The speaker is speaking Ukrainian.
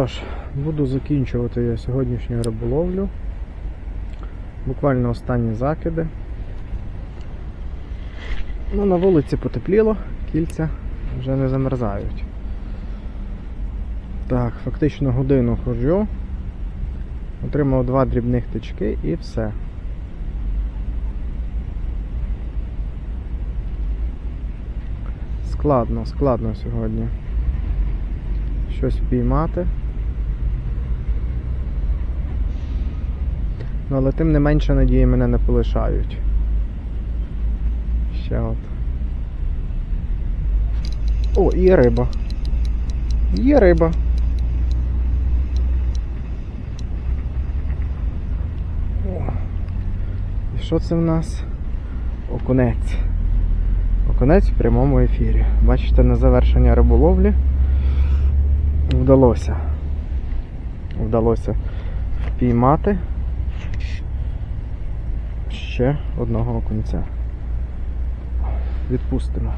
Що ж, буду закінчувати я сьогоднішню риболовлю. Буквально останні закиди. Ну, на вулиці потепліло, кільця вже не замерзають. Так, фактично годину ходжу. Отримав два дрібних тички і все. Складно, складно сьогодні. Щось впіймати. Ну, але тим не менше надії мене не полишають. Ще от. О, є риба. Є риба. О. І що це в нас? Окунець. Окунець в прямому ефірі. Бачите, на завершення риболовлі вдалося. Вдалося впіймати ще одного окунця. Відпустимо.